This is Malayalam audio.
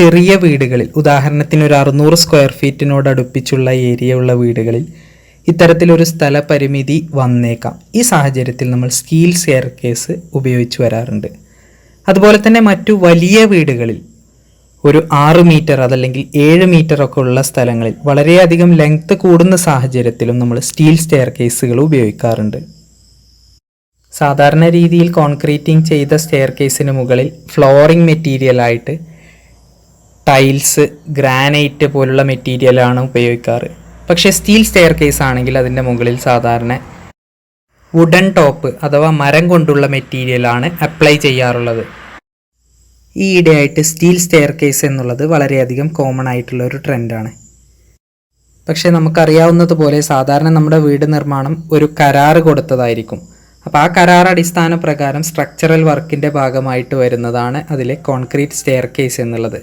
ചെറിയ വീടുകളിൽ ഉദാഹരണത്തിന് ഒരു അറുന്നൂറ് സ്ക്വയർ ഫീറ്റിനോട് അടുപ്പിച്ചുള്ള ഏരിയ ഉള്ള വീടുകളിൽ ഇത്തരത്തിലൊരു സ്ഥല പരിമിതി വന്നേക്കാം. ഈ സാഹചര്യത്തിൽ നമ്മൾ സ്റ്റീൽ സ്റ്റെയർ കേസ് ഉപയോഗിച്ച് വരാറുണ്ട്. അതുപോലെ തന്നെ മറ്റു വലിയ വീടുകളിൽ ഒരു ആറ് മീറ്റർ അതല്ലെങ്കിൽ ഏഴ് മീറ്റർ ഒക്കെ ഉള്ള സ്ഥലങ്ങളിൽ വളരെയധികം ലെങ്ത്ത് കൂടുന്ന സാഹചര്യത്തിലും നമ്മൾ സ്റ്റീൽ സ്റ്റെയർ കേസുകൾ ഉപയോഗിക്കാറുണ്ട്. സാധാരണ രീതിയിൽ കോൺക്രീറ്റിംഗ് ചെയ്ത സ്റ്റെയർ കേസിന് മുകളിൽ ഫ്ലോറിംഗ് മെറ്റീരിയലായിട്ട് ടൈൽസ് ഗ്രാനൈറ്റ് പോലുള്ള മെറ്റീരിയലാണ് ഉപയോഗിക്കാറ്. പക്ഷേ സ്റ്റീൽ സ്റ്റെയർ കേസ് ആണെങ്കിൽ അതിന്റെ മുകളിൽ സാധാരണ വുഡൻ ടോപ്പ് അഥവാ മരം കൊണ്ടുള്ള മെറ്റീരിയലാണ് അപ്ലൈ ചെയ്യാറുള്ളത്. ഈയിടെയായിട്ട് സ്റ്റീൽ സ്റ്റെയർ കേസ് എന്നുള്ളത് വളരെയധികം കോമൺ ആയിട്ടുള്ള ഒരു ട്രെൻഡാണ് പക്ഷേ നമുക്കറിയാവുന്നതുപോലെ സാധാരണ നമ്മുടെ വീട് നിർമ്മാണം ഒരു കരാറ് കൊടുത്തതായിരിക്കും. അപ്പോൾ ആ കരാർ അടിസ്ഥാന പ്രകാരം സ്ട്രക്ചറൽ വർക്കിന്റെ ഭാഗമായിട്ട് വരുന്നതാണ് അതിലെ കോൺക്രീറ്റ് സ്റ്റെയർ കേസ് എന്നുള്ളത്.